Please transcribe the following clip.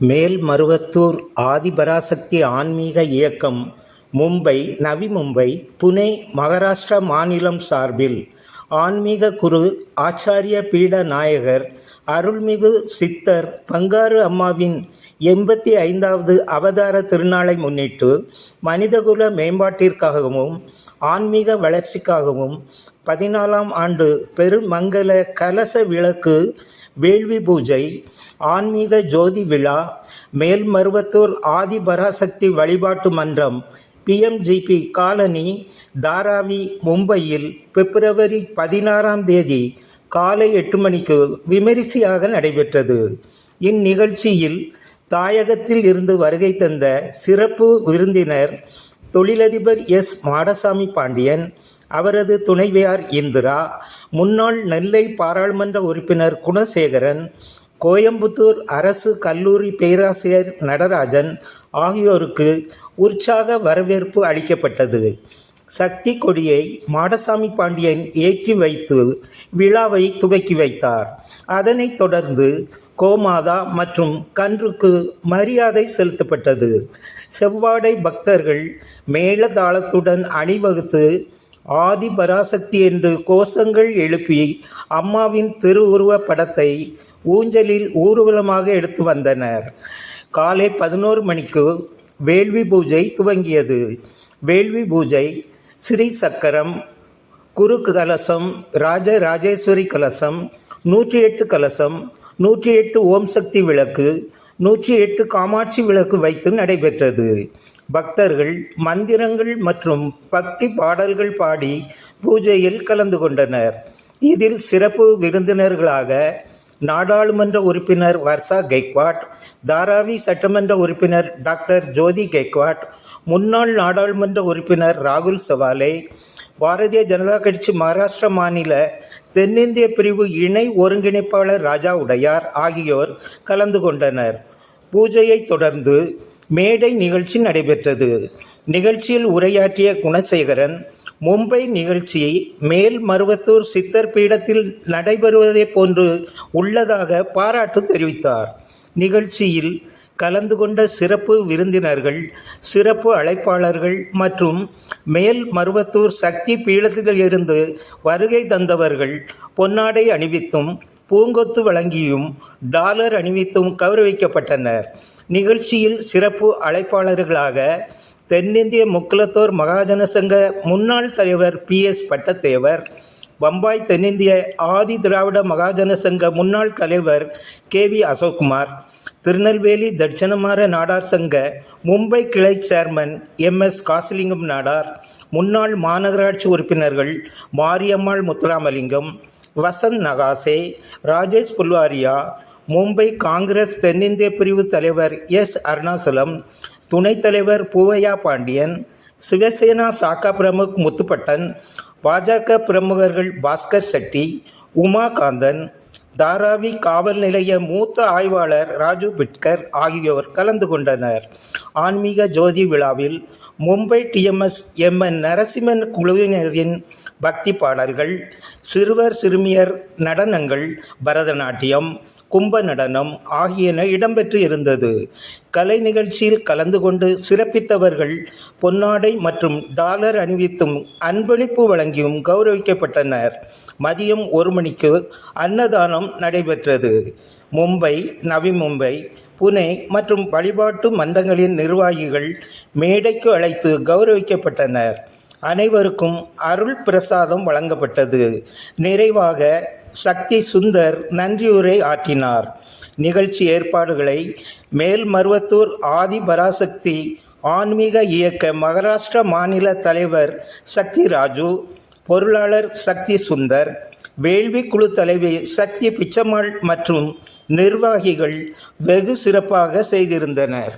மேல்மருவத்தூர் ஆதிபராசக்தி ஆன்மீக இயக்கம் மும்பை நவி மும்பை புனே மகாராஷ்டிரா மாநிலம் சார்பில் ஆன்மீக குரு ஆச்சாரிய பீட நாயகர் அருள்மிகு சித்தர் பங்காரு அம்மாவின் எண்பத்தி ஐந்தாவது அவதார திருநாளை முன்னிட்டு மனிதகுல மேம்பாட்டிற்காகவும் ஆன்மீக வளர்ச்சிக்காகவும் பதினாலாம் ஆண்டு பெருமங்கல கலச விளக்கு வேள்வி பூஜை ஆன்மீக ஜோதி விழா மேல்மருவத்தூர் ஆதிபராசக்தி வழிபாட்டு மன்றம் பிஎம்ஜிபி காலனி தாராவி மும்பையில் பிப்ரவரி பதினாறாம் தேதி காலை எட்டு மணிக்கு விமரிசையாக நடைபெற்றது. இந்நிகழ்ச்சியில் தாயகத்தில் இருந்து வருகை தந்த சிறப்பு விருந்தினர் தொழிலதிபர் எஸ். மாடசாமி பாண்டியன் அவரது துணைவியார் இந்திரா முன்னாள் நெல்லை பாராளுமன்ற உறுப்பினர் குணசேகரன் கோயம்புத்தூர் அரசு கல்லூரி பேராசிரியர் நடராஜன் ஆகியோருக்கு உற்சாக வரவேற்பு அளிக்கப்பட்டது. சக்தி கொடியை மாடசாமி பாண்டியன் ஏற்றி வைத்து விழாவை துவக்கி வைத்தார். அதனைத் தொடர்ந்து கோமாதா மற்றும் கன்றுக்கு மரியாதை செலுத்தப்பட்டது. செவ்வாடை பக்தர்கள் மேளதாளத்துடன் அணிவகுத்து ஆதி பராசக்தி என்று கோஷங்கள் எழுப்பி அம்மாவின் திருவுருவப் படத்தை ஊஞ்சலில் ஊர்வலமாக எடுத்து வந்தனர். காலை பதினோரு மணிக்கு வேள்வி பூஜை துவங்கியது. வேள்வி பூஜை ஸ்ரீ சக்கரம் குரு கலசம் ராஜ ராஜேஸ்வரி கலசம் நூற்றி எட்டு கலசம் நூற்றி எட்டு ஓம் சக்தி விளக்கு நூற்றி எட்டு காமாட்சி விளக்கு வைத்து நடைபெற்றது. பக்தர்கள் மந்திரங்கள் மற்றும் பக்தி பாடல்கள் பாடி பூஜையில் கலந்து கொண்டனர். இதில் சிறப்பு விருந்தினர்களாக நாடாளுமன்ற உறுப்பினர் வர்ஷா கெய்க்வாட் தாராவி சட்டமன்ற உறுப்பினர் டாக்டர் ஜோதி கெய்க்வாட் முன்னாள் நாடாளுமன்ற உறுப்பினர் ராகுல் சவாலே பாரதிய ஜனதா கட்சி மகாராஷ்டிர மாநில தென்னிந்திய பிரிவு இணை ஒருங்கிணைப்பாளர் ராஜா உடையார் ஆகியோர் கலந்து கொண்டனர். பூஜையைத் தொடர்ந்து மேடை நிகழ்ச்சி நடைபெற்றது. நிகழ்ச்சியில் உரையாற்றிய குணசேகரன் மும்பை நிகழ்ச்சி மேல்மருவத்தூர் சித்தர் பீடத்தில் நடைபெறுவதை போன்று உள்ளதாக பாராட்டு தெரிவித்தார். நிகழ்ச்சியில் கலந்து கொண்ட சிறப்பு விருந்தினர்கள் சிறப்பு அழைப்பாளர்கள் மற்றும் மேல் மருவத்தூர் சக்தி பீடத்திலிருந்து வருகை தந்தவர்கள் பொன்னாடை அணிவித்தும் பூங்கொத்து வழங்கியும் டாலர் அணிவித்தும் கௌரவிக்கப்பட்டனர். நிகழ்ச்சியில் சிறப்பு அழைப்பாளர்களாக தென்னிந்திய முக்குலத்தோர் மகாஜன சங்க முன்னாள் தலைவர் பி. எஸ். பட்டத்தேவர் பம்பாய் தென்னிந்திய ஆதி திராவிட மகாஜன சங்க முன்னாள் தலைவர் கே. வி. அசோக்குமார் திருநெல்வேலி தட்சணமார நாடார் சங்க மும்பை கிளை chairman M S Kasilingam Nadar முன்னாள் மாநகராட்சி உறுப்பினர்கள் மாரியம்மாள் முத்துராமலிங்கம் வசந்த் நகாசே ராஜேஷ் புல்வாரியா மும்பை காங்கிரஸ் தென்னிந்திய பிரிவு தலைவர் எஸ் அருணாசலம் துணைத் தலைவர் பூவையா பாண்டியன் சிவசேனா சாக்கா பிரமுக் முத்துப்பட்டன் பாஜக பிரமுகர்கள் பாஸ்கர் செட்டி உமாகாந்தன் தாராவி காவல் நிலைய மூத்த ஆய்வாளர் ராஜு பிட்கர் ஆகியோர் கலந்து கொண்டனர். ஆன்மீக ஜோதி விழாவில் மும்பை டிஎம்எஸ் எம்என் நரசிம்மன் குழுவினரின் பக்தி பாடல்கள் சிறுவர் சிறுமியர் நடனங்கள் பரதநாட்டியம் கும்ப நடனம் ஆகியன இடம்பெற்று இருந்தது. கலை நிகழ்ச்சியில் கலந்து கொண்டு சிறப்பித்தவர்கள் பொன்னாடை மற்றும் டாலர் அணிவித்தும் அன்பளிப்பு வழங்கியும் கௌரவிக்கப்பட்டனர். மதியம் ஒரு மணிக்கு அன்னதானம் நடைபெற்றது. மும்பை நவி மும்பை புனே மற்றும் வழிபாட்டு மன்றங்களின் நிர்வாகிகள் மேடைக்கு அழைத்து கௌரவிக்கப்பட்டனர். அனைவருக்கும் அருள் பிரசாதம் வழங்கப்பட்டது. நிறைவாக சக்தி சுந்தர் நன்றியுரை ஆற்றினார். நிகழ்ச்சி ஏற்பாடுகளை மேல்மருவத்தூர் ஆதி பராசக்தி ஆன்மீக இயக்க மகாராஷ்டிரா மாநில தலைவர் சக்தி ராஜு பொருளாளர் சக்தி சுந்தர் வேள்வி குழு தலைவி சக்தி பிச்சம்மாள் மற்றும் நிர்வாகிகள் வெகு சிறப்பாக செய்திருந்தனர்.